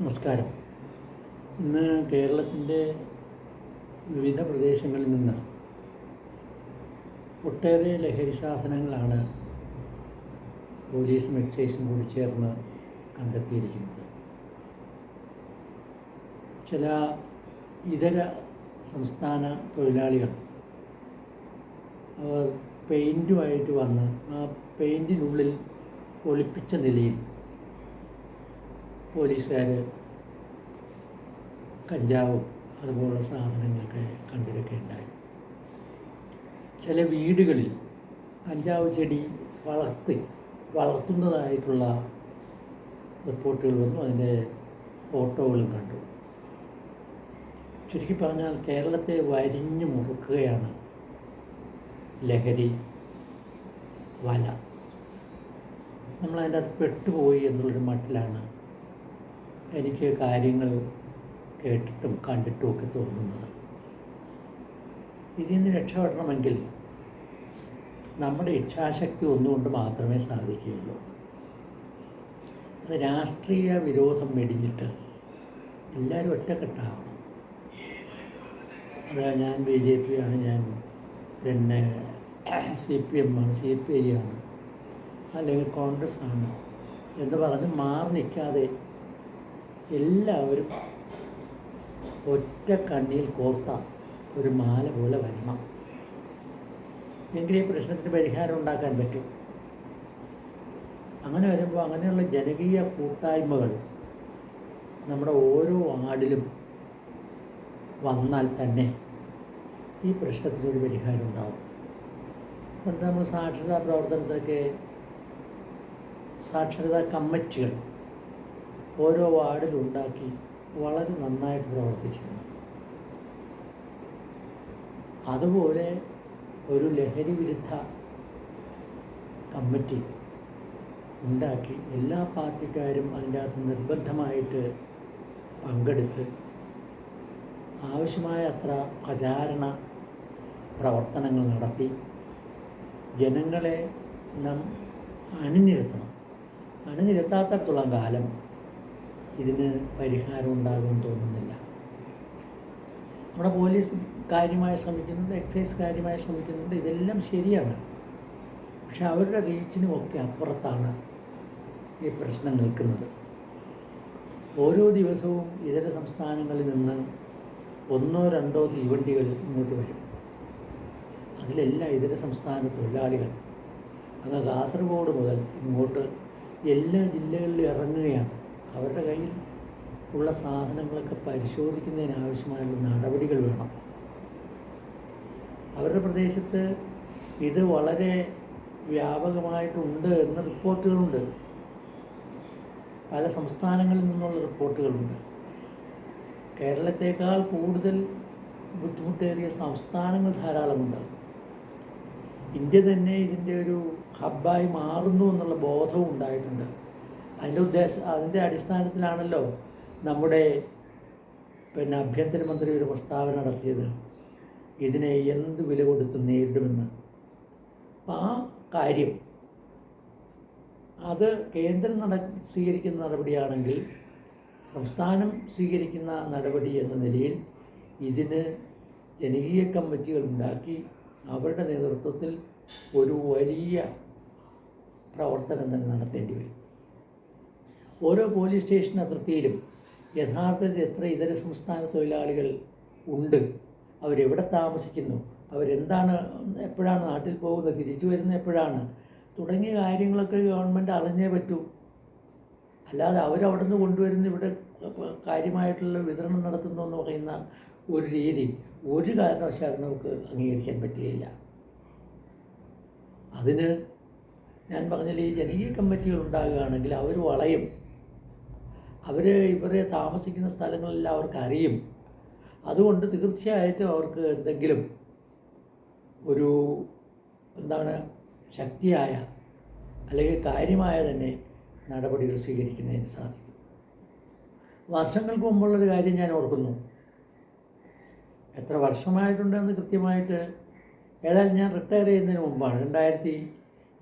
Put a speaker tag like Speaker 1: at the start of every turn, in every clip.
Speaker 1: നമസ്കാരം. ഇന്ന് കേരളത്തിന്റെ വിവിധ പ്രദേശങ്ങളിൽ നിന്ന് ഒട്ടേറെ ലഹരി സാധനങ്ങളാണ് പോലീസും എക്സൈസും കൂടി ചേർന്ന് കണ്ടെത്തിയിരിക്കുന്നത്. ചില ഇതര സംസ്ഥാന തൊഴിലാളികൾ അവർ പെയിന്റുമായിട്ട് വന്ന് ആ പെയിന്റിനുള്ളിൽ ഒളിപ്പിച്ച നിലയിൽ പോലീസുകാർ കഞ്ചാവും അതുപോലുള്ള സാധനങ്ങളൊക്കെ കണ്ടെടുക്കുകയുണ്ടായി ചില വീടുകളിൽ കഞ്ചാവ് ചെടി വളർത്തി വളർത്തുന്നതായിട്ടുള്ള റിപ്പോർട്ടുകൾ വന്നു അതിന്റെ ഫോട്ടോകളും കണ്ടു. ചുരുക്കി പറഞ്ഞാൽ കേരളത്തെ വരിഞ്ഞു മുറുക്കുകയാണ് ലഹരി വല. നമ്മളതിന്റെ അത് പെട്ടുപോയി എന്നുള്ളൊരു മട്ടിലാണ് എനിക്ക് കാര്യങ്ങൾ കേട്ടിട്ടും കണ്ടിട്ടും ഒക്കെ തോന്നുന്നത്. ഇതിൽ നിന്ന് രക്ഷപ്പെടണമെങ്കിൽ നമ്മുടെ ഇച്ഛാശക്തി ഒന്നുകൊണ്ട് മാത്രമേ സാധിക്കുകയുള്ളൂ. അത് രാഷ്ട്രീയ വിരോധം വെടിഞ്ഞിട്ട് എല്ലാവരും ഒറ്റക്കെട്ടാവണം. അത് ഞാൻ ബി ജെ പി ആണ് ഞാൻ പിന്നെ സി പി എം ആണ് സി പി ഐ ആണ് അല്ലെങ്കിൽ കോൺഗ്രസ് ആണ് എന്ന് പറഞ്ഞ് മാറി നിൽക്കാതെ എല്ലാവരും ഒറ്റ കണ്ണിയിൽ കോർത്ത ഒരു മാല പോലെ വരണം. എങ്കിലേ പ്രശ്നത്തിന് പരിഹാരം ഉണ്ടാക്കാൻ പറ്റും. അങ്ങനെ വരുമ്പോൾ അങ്ങനെയുള്ള ജനകീയ കൂട്ടായ്മകൾ നമ്മുടെ ഓരോ വാർഡിലും വന്നാൽ തന്നെ ഈ പ്രശ്നത്തിനൊരു പരിഹാരം ഉണ്ടാവും. പണ്ട് നമ്മൾ സാക്ഷരതാ പ്രവർത്തനത്തിലൊക്കെ സാക്ഷരതാ കമ്മിറ്റികൾ ഓരോ വാർഡിലുണ്ടാക്കി വളരെ നന്നായിട്ട് പ്രവർത്തിച്ചിരുന്നു. അതുപോലെ ഒരു ലഹരി വിരുദ്ധ കമ്മിറ്റി ഉണ്ടാക്കി എല്ലാ പാർട്ടിക്കാരും അതിന്റെ അകത്ത് നിർബന്ധമായിട്ട് പങ്കെടുത്ത് ആവശ്യമായ അത്ര പ്രചാരണ പ്രവർത്തനങ്ങൾ നടത്തി ജനങ്ങളെ നാം അണിനിരത്തണം. അണിനിരത്താത്തടത്തോളം കാലം ഇതിന് പരിഹാരം ഉണ്ടാകുമെന്ന് തോന്നുന്നില്ല. നമ്മുടെ പോലീസ് കാര്യമായി ശ്രമിക്കുന്നുണ്ട് എക്സൈസ് കാര്യമായി ശ്രമിക്കുന്നുണ്ട് ഇതെല്ലാം ശരിയാണ്. പക്ഷെ അവരുടെ റീച്ചിനും ഒക്കെ അപ്പുറത്താണ് ഈ പ്രശ്നം നിൽക്കുന്നത്. ഓരോ ദിവസവും ഇതര സംസ്ഥാനങ്ങളിൽ നിന്ന് ഒന്നോ രണ്ടോ തീവണ്ടികൾ ഇങ്ങോട്ട് വരും. അതിലെല്ലാം ഇതര സംസ്ഥാന തൊഴിലാളികൾ. അത് കാസർഗോഡ് മുതൽ ഇങ്ങോട്ട് എല്ലാ ജില്ലകളിലും ഇറങ്ങുകയാണ്. അവരുടെ കയ്യിൽ ഉള്ള സാധനങ്ങളൊക്കെ പരിശോധിക്കുന്നതിന് ആവശ്യമായുള്ള നടപടികൾ വേണം. അവരുടെ പ്രദേശത്ത് ഇത് വളരെ വ്യാപകമായിട്ടുണ്ട് എന്ന റിപ്പോർട്ടുകളുണ്ട്. പല സംസ്ഥാനങ്ങളിൽ നിന്നുള്ള റിപ്പോർട്ടുകളുണ്ട്. കേരളത്തേക്കാൾ കൂടുതൽ ബുദ്ധിമുട്ടേറിയ സംസ്ഥാനങ്ങൾ ധാരാളമുണ്ട് ഇന്ത്യ തന്നെ ഇതിന്റെ ഒരു ഹബ്ബായി മാറുന്നു എന്നുള്ള ബോധവും ഉണ്ടായിട്ടുണ്ട്. അതിന്റെ ഉദ്ദേശം അതിന്റെ അടിസ്ഥാനത്തിലാണല്ലോ നമ്മുടെ പിന്നെ ആഭ്യന്തരമന്ത്രി ഒരു പ്രസ്താവന നടത്തിയത്. ഇതിനെ എന്ത് വില കൊടുത്ത് നേരിടുമെന്ന്. അപ്പം ആ കാര്യം അത് കേന്ദ്രം നട സ്വീകരിക്കുന്ന നടപടിയാണെങ്കിൽ സംസ്ഥാനം സ്വീകരിക്കുന്ന നടപടി എന്ന നിലയിൽ ഇതിന് ജനകീയ കമ്മിറ്റികൾ ഉണ്ടാക്കി അവരുടെ നേതൃത്വത്തിൽ ഒരു വലിയ പ്രവർത്തനം തന്നെ നടത്തേണ്ടി വരും. ഓരോ പോലീസ് സ്റ്റേഷൻ അതിർത്തിയിലും യഥാർത്ഥത്തിൽ എത്ര ഇതര സംസ്ഥാന തൊഴിലാളികൾ ഉണ്ട് അവരെവിടെ താമസിക്കുന്നു അവരെന്താണ് എപ്പോഴാണ് നാട്ടിൽ പോകുന്നത് തിരിച്ചു വരുന്നത് എപ്പോഴാണ് തുടങ്ങിയ കാര്യങ്ങളൊക്കെ ഗവൺമെന്റ് അറിഞ്ഞേ പറ്റൂ. അല്ലാതെ അവരവിടെ നിന്ന് കൊണ്ടുവരുന്ന ഇവിടെ കാര്യമായിട്ടുള്ള വിതരണം നടത്തുന്നു എന്ന് പറയുന്ന ഒരു രീതി ഒരു കാരണവശാലും നമുക്ക് അംഗീകരിക്കാൻ പറ്റുകയില്ല. അതിന് ഞാൻ പറഞ്ഞാൽ ഈ ജനകീയ കമ്മിറ്റികൾ ഉണ്ടാകുകയാണെങ്കിൽ അവർ വളയും. അവർ ഇവരെ താമസിക്കുന്ന സ്ഥലങ്ങളെല്ലാം അവർക്ക് അറിയും അതുകൊണ്ട് തീർച്ചയായിട്ടും അവർക്ക് എന്തെങ്കിലും ഒരു എന്താണ് ശക്തിയായ അല്ലെങ്കിൽ കാര്യമായ തന്നെ നടപടികൾ സ്വീകരിക്കുന്നതിന് സാധിക്കും. വർഷങ്ങൾക്ക് മുമ്പുള്ളൊരു കാര്യം ഞാൻ ഓർക്കുന്നു. എത്ര വർഷമായിട്ടുണ്ടെന്ന് കൃത്യമായിട്ട് ഏതായാലും ഞാൻ റിട്ടയർ ചെയ്യുന്നതിന് മുമ്പാണ്. രണ്ടായിരത്തി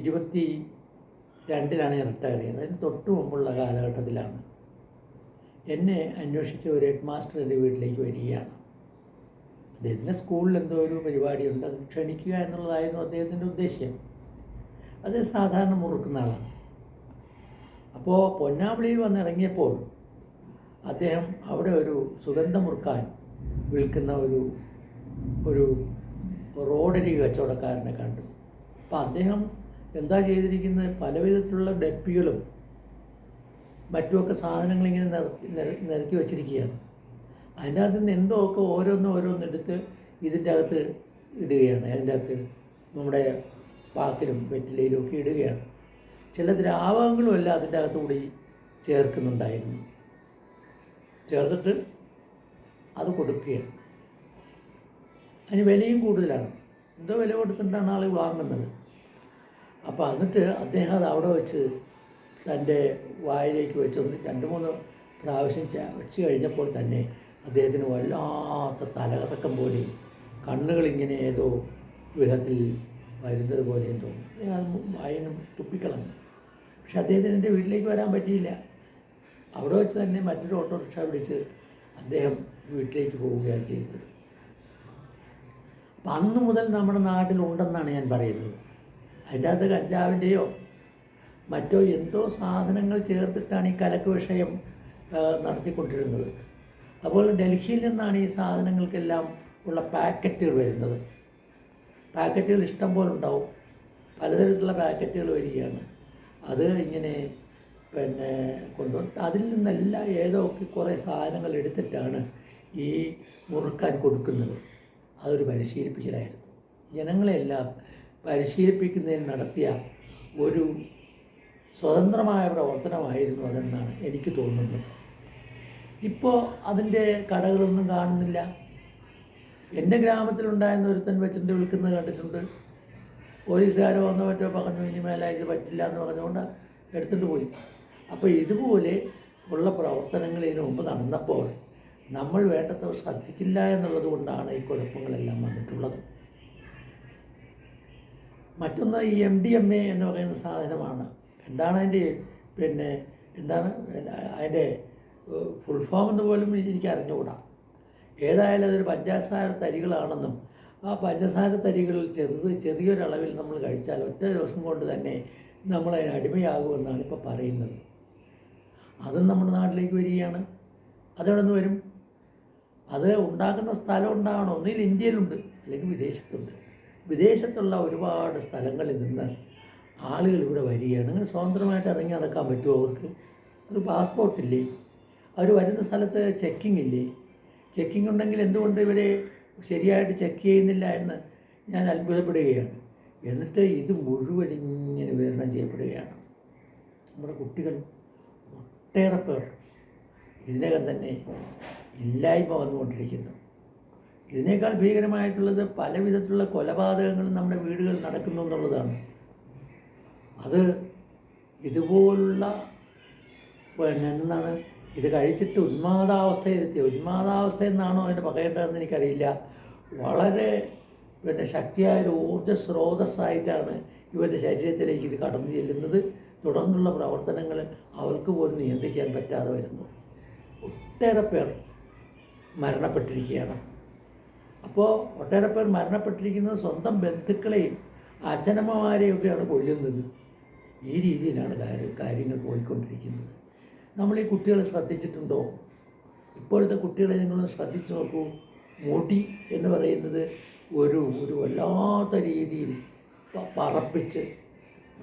Speaker 1: ഇരുപത്തി രണ്ടിലാണ് ഞാൻ റിട്ടയർ ചെയ്യുന്നത്. അതിന് തൊട്ട് മുമ്പുള്ള കാലഘട്ടത്തിലാണ്. എന്നെ അന്വേഷിച്ച ഒരു ഹെഡ് മാസ്റ്റർ എന്റെ വീട്ടിലേക്ക് വരികയാണ്. അദ്ദേഹത്തിന്റെ സ്കൂളിൽ എന്തോ ഒരു പരിപാടിയുണ്ട് അത് ക്ഷണിക്കുക എന്നുള്ളതായിരുന്നു അദ്ദേഹത്തിന്റെ ഉദ്ദേശ്യം. അത് സാധാരണ മുറുക്കുന്ന ആളാണ്. അപ്പോൾ പൊന്നാവിളിയിൽ വന്നിറങ്ങിയപ്പോൾ അദ്ദേഹം അവിടെ ഒരു സുഗന്ധം മുറുക്കാൻ വിൽക്കുന്ന ഒരു ഒരു റോഡരി കച്ചവടക്കാരനെ കണ്ടു. അപ്പോൾ അദ്ദേഹം എന്താ ചെയ്തിരിക്കുന്നത്? പല വിധത്തിലുള്ള ഡപ്പികളും മറ്റുമൊക്കെ സാധനങ്ങൾ ഇങ്ങനെ നിരത്തി നിര- നിരത്തി വച്ചിരിക്കുകയാണ്. അതിന്റെ അകത്ത് നിന്ന് എന്തോ ഒക്കെ ഓരോന്ന് ഓരോന്ന് എടുത്ത് ഇതിന്റെ അകത്ത് ഇടുകയാണ്. അതിന്റെ അകത്ത് നമ്മുടെ പാക്കിലും വെറ്റിലയിലും ഒക്കെ ഇടുകയാണ്. ചില ദ്രാവകങ്ങളും എല്ലാം അതിന്റെ അകത്തുകൂടി ചേർക്കുന്നുണ്ടായിരുന്നു. ചേർത്തിട്ട് അത് കൊടുക്കുകയാണ്. അതിന് വിലയും കൂടുതലാണ്. എന്തോ വില കൊടുത്തിട്ടാണ് ആൾ വാങ്ങുന്നത്. അപ്പോൾ എന്നിട്ട് അദ്ദേഹം അത് അവിടെ വെച്ച് തന്റെ വായിലേക്ക് വെച്ച് ഒന്ന് രണ്ട് മൂന്ന് പ്രാവശ്യം വെച്ച് കഴിഞ്ഞപ്പോൾ തന്നെ അദ്ദേഹത്തിന് വല്ലാത്ത തലകറക്കം പോലെയും കണ്ണുകളിങ്ങനെ ഏതോ വിധത്തിൽ വരുന്നത് പോലെയും തോന്നി അദ്ദേഹം വായനും തുപ്പിക്കളഞ്ഞു. പക്ഷെ അദ്ദേഹത്തിന് എന്റെ വീട്ടിലേക്ക് വരാൻ പറ്റിയില്ല. അവിടെ വെച്ച് തന്നെ മറ്റൊരു ഓട്ടോറിക്ഷ വിളിച്ച് അദ്ദേഹം വീട്ടിലേക്ക് പോവുകയാണ് ചെയ്തത്. അപ്പം അന്ന് മുതൽ നമ്മുടെ നാട്ടിലുണ്ടെന്നാണ് ഞാൻ പറയുന്നത്. അതിന്റെ അകത്ത് കഞ്ചാവിന്റെയോ മറ്റോ എന്തോ സാധനങ്ങൾ ചേർത്തിട്ടാണ് ഈ കലക്ക് വിഷയം നടത്തിക്കൊണ്ടിരുന്നത്. അപ്പോൾ ഡൽഹിയിൽ നിന്നാണ് ഈ സാധനങ്ങൾക്കെല്ലാം ഉള്ള പാക്കറ്റുകൾ വരുന്നത്. പാക്കറ്റുകൾ ഇഷ്ടം പോലെ ഉണ്ടാവും. പലതരത്തിലുള്ള പാക്കറ്റുകൾ വരികയാണ്. അത് ഇങ്ങനെ പിന്നെ കൊണ്ടുവന്ന് അതിൽ നിന്നെല്ലാം ഏതോ ഒക്കെ കുറേ സാധനങ്ങൾ എടുത്തിട്ടാണ് ഈ മുറുക്കാൻ കൊടുക്കുന്നത്. അതൊരു പരിശീലിപ്പിക്കലായിരുന്നു. ജനങ്ങളെല്ലാം പരിശീലിപ്പിക്കുന്നതിന് നടത്തിയ ഒരു സ്വതന്ത്രമായ പ്രവർത്തനമായിരുന്നു അതെന്നാണ് എനിക്ക് തോന്നുന്നത്. ഇപ്പോൾ അതിന്റെ കടകളൊന്നും കാണുന്നില്ല. എന്റെ ഗ്രാമത്തിലുണ്ടായിരുന്ന ഒരുത്തൻ വെച്ചിട്ട് വിൽക്കുന്നത് കണ്ടിട്ടുണ്ട്. പോലീസുകാരോ ഒന്നോ മറ്റോ പറഞ്ഞു ഇനി മേലെ ഇത് പറ്റില്ല എന്ന് പറഞ്ഞുകൊണ്ട് എടുത്തിട്ട് പോയി. അപ്പോൾ ഇതുപോലെ ഉള്ള പ്രവർത്തനങ്ങൾ ഇതിനു മുമ്പ് നടന്നപ്പോൾ നമ്മൾ വേണ്ടത്ര ശ്രദ്ധിച്ചില്ല എന്നുള്ളത് കൊണ്ടാണ് ഈ കുഴപ്പങ്ങളെല്ലാം വന്നിട്ടുള്ളത്. മറ്റൊന്ന് ഈ എം ഡി എം എ എന്ന് പറയുന്ന സാധനമാണ്. എന്താണ് അതിന്റെ പിന്നെ എന്താണ് അതിന്റെ ഫുൾ ഫോം എന്ന് പോലും എനിക്ക് അറിഞ്ഞുകൂടാ. ഏതായാലും അതൊരു പഞ്ചസാര തരികളാണെന്നും ആ പഞ്ചസാര തരികളിൽ ചെറുത് ചെറിയൊരളവിൽ നമ്മൾ കഴിച്ചാൽ ഒറ്റ ദിവസം കൊണ്ട് തന്നെ നമ്മൾ അതിന് അടിമയാകുമെന്നാണ് ഇപ്പോൾ പറയുന്നത്. അതും നമ്മുടെ നാട്ടിലേക്ക് വരികയാണ്. അതെവിടെ നിന്ന് വരും? അത് ഉണ്ടാക്കുന്ന സ്ഥലം ഉണ്ടാകണം. ഒന്നിൽ ഇന്ത്യയിലുണ്ട് അല്ലെങ്കിൽ വിദേശത്തുണ്ട്. വിദേശത്തുള്ള ഒരുപാട് സ്ഥലങ്ങളിൽ നിന്ന് ആളുകൾ ഇവിടെ വരികയാണ്. അങ്ങനെ സ്വതന്ത്രമായിട്ട് ഇറങ്ങി നടക്കാൻ പറ്റുമോ അവർക്ക്? ഒരു പാസ്പോർട്ടില്ലേ? അവർ വരുന്ന സ്ഥലത്ത് ചെക്കിംഗ് ഇല്ലേ ചെക്കിംഗ് ഉണ്ടെങ്കിൽ എന്തുകൊണ്ട് ഇവരെ ശരിയായിട്ട് ചെക്ക് ചെയ്യുന്നില്ല എന്ന് ഞാൻ അത്ഭുതപ്പെടുകയാണ്. എന്നിട്ട് ഇത് മുഴുവൻ ഇങ്ങനെ വിതരണം ചെയ്യപ്പെടുകയാണ്. നമ്മുടെ കുട്ടികൾ ഒട്ടേറെ പേർ ഇതിനകം തന്നെ ഇല്ലായ്മ വന്നുകൊണ്ടിരിക്കുന്നു. ഇതിനേക്കാൾ ഭീകരമായിട്ടുള്ളത് പല വിധത്തിലുള്ള കൊലപാതകങ്ങളും നമ്മുടെ വീടുകളിൽ നടക്കുന്നു എന്നുള്ളതാണ്. അത് ഇതുപോലുള്ള പിന്നെ എന്താണ്? ഇത് കഴിച്ചിട്ട് ഉന്മാദാവസ്ഥയിലെത്തി ഉന്മാദാവസ്ഥ എന്നാണോ അതിന് പകയേണ്ടതെന്ന് എനിക്കറിയില്ല. വളരെ പിന്നെ ശക്തിയായ ഒരു ഊർജ സ്രോതസ്സായിട്ടാണ് ഇവന്റെ ശരീരത്തിലേക്ക് ഇത് കടന്നു ചെല്ലുന്നത്. തുടർന്നുള്ള പ്രവർത്തനങ്ങൾ അവർക്ക് പോലും നിയന്ത്രിക്കാൻ പറ്റാതെ വരുന്നു. ഒട്ടേറെ പേർ മരണപ്പെട്ടിരിക്കുകയാണ്. അപ്പോൾ ഒട്ടേറെ പേർ മരണപ്പെട്ടിരിക്കുന്നത് സ്വന്തം ബന്ധുക്കളെയും അച്ഛനമ്മമാരെയൊക്കെയാണ് കൊല്ലുന്നത്. ഈ രീതിയിലാണ് കാര്യം കാര്യങ്ങൾ പോയിക്കൊണ്ടിരിക്കുന്നത്. നമ്മൾ ഈ കുട്ടികളെ ശ്രദ്ധിച്ചിട്ടുണ്ടോ? ഇപ്പോഴത്തെ കുട്ടികളെ നിങ്ങൾ ശ്രദ്ധിച്ചു നോക്കൂ. മുടി എന്ന് പറയുന്നത് ഒരു ഒരു വല്ലാത്ത രീതിയിൽ പറപ്പിച്ച്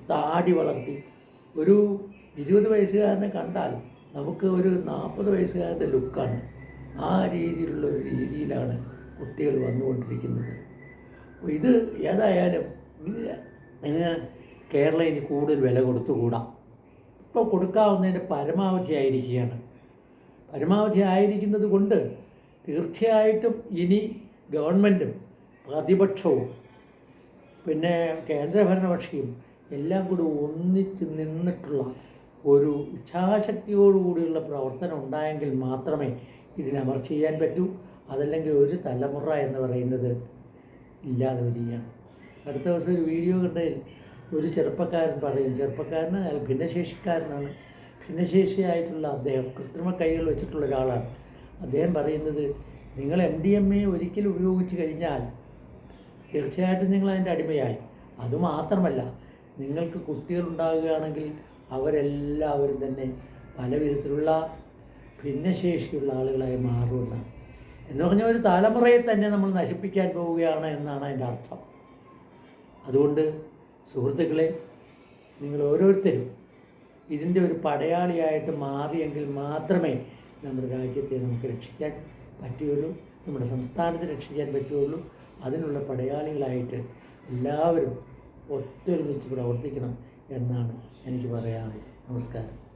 Speaker 1: താടി വളർത്തി. ഒരു ഇരുപത് വയസ്സുകാരനെ കണ്ടാൽ നമുക്ക് ഒരു നാൽപ്പത് വയസ്സുകാരന്റെ ലുക്കാണ്. ആ രീതിയിലുള്ള ഒരു രീതിയിലാണ് കുട്ടികൾ വന്നുകൊണ്ടിരിക്കുന്നത്. ഇത് ഏതായാലും ഇത് ഇതിന് കേരളം ഇനി കൂടുതൽ വില കൊടുത്തുകൂടാ? ഇപ്പോൾ കൊടുക്കാവുന്നതിന്റെ പരമാവധി ആയിരിക്കുകയാണ്. പരമാവധി ആയിരിക്കുന്നത് കൊണ്ട് തീർച്ചയായിട്ടും ഇനി ഗവൺമെന്റും പ്രതിപക്ഷവും പിന്നെ കേന്ദ്രഭരണകക്ഷിയും എല്ലാം കൂടി ഒന്നിച്ച് നിന്നിട്ടുള്ള ഒരു ഇച്ഛാശക്തിയോടുകൂടിയുള്ള പ്രവർത്തനം ഉണ്ടായെങ്കിൽ മാത്രമേ ഇതിനെ അമർ ചെയ്യാൻ പറ്റൂ. അതല്ലെങ്കിൽ ഒരു തലമുറ എന്ന് പറയുന്നത് ഇല്ലാതെ വരികയാണ്. അടുത്ത ദിവസം ഒരു വീഡിയോ കണ്ടതിൽ ഒരു ചെറുപ്പക്കാരൻ പറയും ചെറുപ്പക്കാരന് അയാൾ ഭിന്നശേഷിക്കാരനാണ്. ഭിന്നശേഷിയായിട്ടുള്ള അദ്ദേഹം കൃത്രിമ കൈകൾ വെച്ചിട്ടുള്ള ഒരാളാണ്. അദ്ദേഹം പറയുന്നത് നിങ്ങൾ എം ഡി എം എ ഒരിക്കൽ ഉപയോഗിച്ച് കഴിഞ്ഞാൽ തീർച്ചയായിട്ടും നിങ്ങൾ അതിന്റെ അടിമയായി. അതുമാത്രമല്ല നിങ്ങൾക്ക് കുട്ടികളുണ്ടാകുകയാണെങ്കിൽ അവരെല്ലാവരും തന്നെ പല വിധത്തിലുള്ള ഭിന്നശേഷിയുള്ള ആളുകളായി മാറുമെന്നാണ്. എന്ന് പറഞ്ഞാൽ ഒരു തലമുറയെ തന്നെ നമ്മൾ നശിപ്പിക്കാൻ പോവുകയാണ് എന്നാണ് അതിന്റെ അർത്ഥം. അതുകൊണ്ട് സുഹൃത്തുക്കളെ നിങ്ങൾ ഓരോരുത്തരും ഇതിന്റെ ഒരു പടയാളിയായിട്ട് മാറിയെങ്കിൽ മാത്രമേ നമ്മുടെ രാജ്യത്തെ നമുക്ക് രക്ഷിക്കാൻ പറ്റുകയുള്ളൂ നമ്മുടെ സംസ്ഥാനത്തെ രക്ഷിക്കാൻ പറ്റുകയുള്ളൂ. അതിനുള്ള പടയാളികളായിട്ട് എല്ലാവരും ഒത്തൊരുമിച്ച് പ്രവർത്തിക്കണം എന്നാണ് എനിക്ക് പറയാനുള്ളത്. നമസ്കാരം.